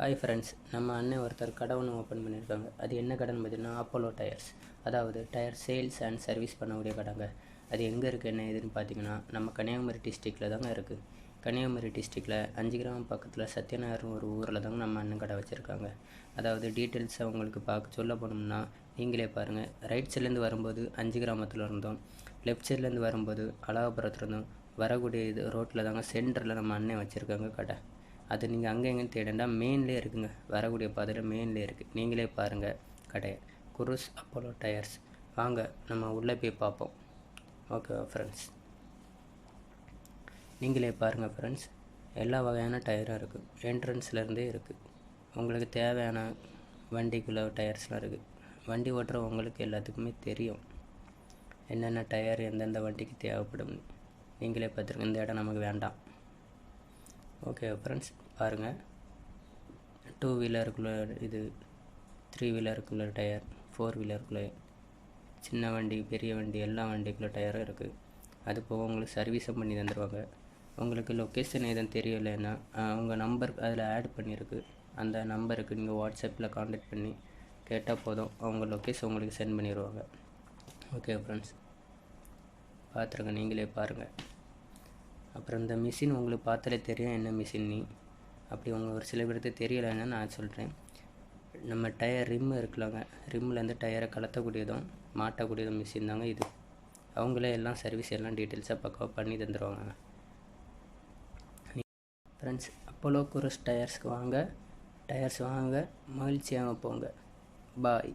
Hi friends நம்ம அண்ணன் ஒருத்தர் கடை ஒன்று ஓப்பன் பண்ணியிருக்காங்க. அது என்ன கடைன்னு பார்த்தீங்கன்னா அப்போலோ டயர்ஸ் அதாவது டயர் சேல்ஸ் அண்ட் சர்வீஸ் பண்ணக்கூடிய கடைங்க. அது எங்கே இருக்குது என்ன ஏதுன்னு பார்த்தீங்கன்னா நம்ம கன்னியாகுமரி டிஸ்ட்ரிக்டில் தாங்க இருக்குது கன்னியாகுமரி டிஸ்ட்ரிக்டில் அஞ்சு கிராமம் பக்கத்தில் சத்யநகர்னு ஒரு ஊரில் தாங்க நம்ம அண்ணன் கடை வச்சுருக்காங்க. அதாவது டீட்டெயில்ஸை உங்களுக்கு பார்க்க சொல்ல போனோம்னா நீங்களே பாருங்கள் ரைட் சைட்லேருந்து வரும்போது அஞ்சு கிராமத்தில் இருந்தோம். லெஃப்ட் சைட்லேருந்து வரும்போது அழகாபுரத்துல இருந்தோம். வரக்கூடிய இது ரோட்டில் தாங்க சென்டரில் நம்ம அண்ணன் வச்சுருக்காங்க கடை. அது நீங்கள் அங்கே எங்கேயும் தேடண்டா மெயின்லேயே இருக்குங்க. வரக்கூடிய பாதையில் மெயின்லேயே இருக்குது நீங்களே பாருங்கள் கடையை. குருஸ் அப்போலோ டயர்ஸ். வாங்க நம்ம உள்ளே போய் பார்ப்போம். ஓகேவா ஃப்ரெண்ட்ஸ் நீங்களே பாருங்கள் ஃப்ரெண்ட்ஸ் எல்லா வகையான டயரும் இருக்குது என்ட்ரன்ஸ்லேருந்தே இருக்குது உங்களுக்கு தேவையான வண்டிக்குள்ள டயர்ஸ்லாம் இருக்குது வண்டி ஓட்டுற உங்களுக்கு எல்லாத்துக்குமே தெரியும். என்னென்ன டயர் எந்தெந்த வண்டிக்கு தேவைப்படும். நீங்களே பார்த்துருங்க. இந்த இடம் நமக்கு வேண்டாம். ஓகே ஃப்ரெண்ட்ஸ் பாருங்கள் டூ வீலருக்குள்ள இது த்ரீ வீலருக்குள்ள டயர் ஃபோர் வீலருக்குள்ள சின்ன வண்டி பெரிய வண்டி எல்லா வண்டிக்குள்ள டயரும் இருக்குது அது போக உங்களுக்கு சர்வீஸும் பண்ணி தந்துடுவாங்க உங்களுக்கு லொக்கேஷன் எதுவும் தெரியலைன்னா உங்கள் நம்பர் அதில் ஆட் பண்ணியிருக்கு அந்த நம்பருக்கு நீங்கள் வாட்ஸ்அப்பில் காண்டாக்ட் பண்ணி கேட்டால் போதும். அவங்க லொக்கேஷன் உங்களுக்கு சென்ட் பண்ணிடுவாங்க ஓகே ஃப்ரெண்ட்ஸ் பார்த்துருங்க நீங்களே பாருங்கள் அப்புறம் இந்த மிஷின் உங்களுக்கு பார்த்தாலே தெரியும் என்ன மிஷின் நீ? அப்படி உங்கள் ஒரு சில பேருக்கு தெரியலைன்னா நான் சொல்கிறேன் நம்ம டயர் ரிம் இருக்கலாங்க ரிம்லேருந்து டயரை கலத்தக்கூடியதும் மாட்டக்கூடியதும் மிஷின் தாங்க இது. அவங்களே எல்லாம் சர்வீஸ் எல்லாம் டீட்டெயில்ஸாக பக்கவாக பண்ணி தந்துடுவாங்க ஃப்ரெண்ட்ஸ் அப்போலோ குரஸ் டயர்ஸ்க்கு வாங்க. டயர்ஸ் வாங்க. மகிழ்ச்சியாக போங்க. பாய்